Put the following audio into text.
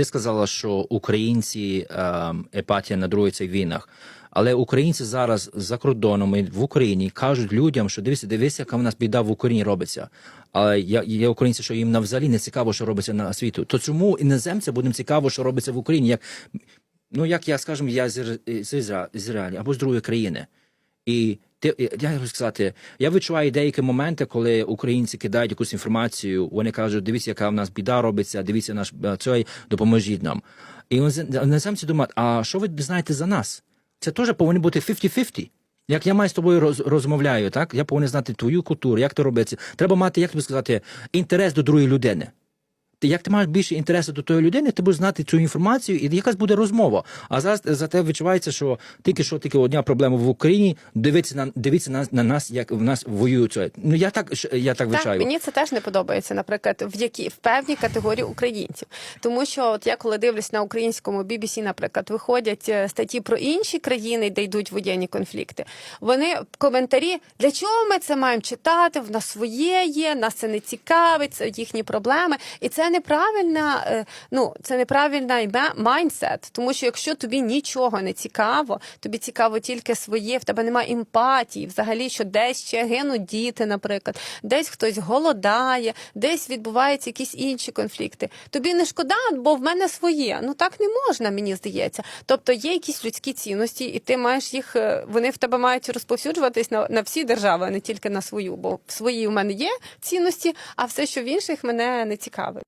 ти сказала, що українці ем, епатія надрується в війнах. Але українці зараз за кордоном і в Україні кажуть людям, що дивіться, дивіться, яка в нас біда в Україні робиться. Але є, є українці, що їм взагалі не цікаво, що робиться на світу. То чому іноземцям буде цікаво, що робиться в Україні? Як ну як я скажімо, я з, Ізраїлю або з другої країни. І ти я хочу сказати, я відчуваю деякі моменти, коли українці кидають якусь інформацію. Вони кажуть, дивіться, яка в нас біда робиться, дивіться наш е, цей, допоможіть нам. І інозем- іноземці думають, а що ви знаєте за нас? Це теж повинно бути 50-50. Як я маю з тобою роз, розмовляю, так я повинен знати твою культуру, як це робиться. Треба мати, як тобі сказати, інтерес до другої людини. Ти як ти маєш більше інтересу до тої людини, ти будеш знати цю інформацію, і якась буде розмова. А зараз за те відчувається, що тільки що тільки одна проблема в Україні. Дивіться на дивіться на, на нас, як в нас воюють. Ну я так я так Так, вичаю. мені це теж не подобається, наприклад, в які в певній категорії українців. Тому що от я коли дивлюсь на українському BBC, наприклад, виходять е, статті про інші країни, де йдуть воєнні конфлікти. Вони коментарі для чого ми це маємо читати? В нас своє є, нас це не цікавить, це їхні проблеми. І це неправильна, е, ну це неправильна майндсет. Тому що якщо тобі нічого не цікаво, тобі цікаво тільки своє, в тебе немає емпатії, взагалі, що десь ще гинуть діти, наприклад, десь хтось голодає, десь відбуваються якісь інші конфлікти. Тобі не шкода, бо в мене своє. Ну так не можна, мені здається. Тобто є якісь людські цінності, і ти маєш їх, е, вони в тебе мають розповсюджуватись на, на всі держави, а не тільки на свою. Бо в своїй у мене є цінності, а все, що в інших, мене не цікавить.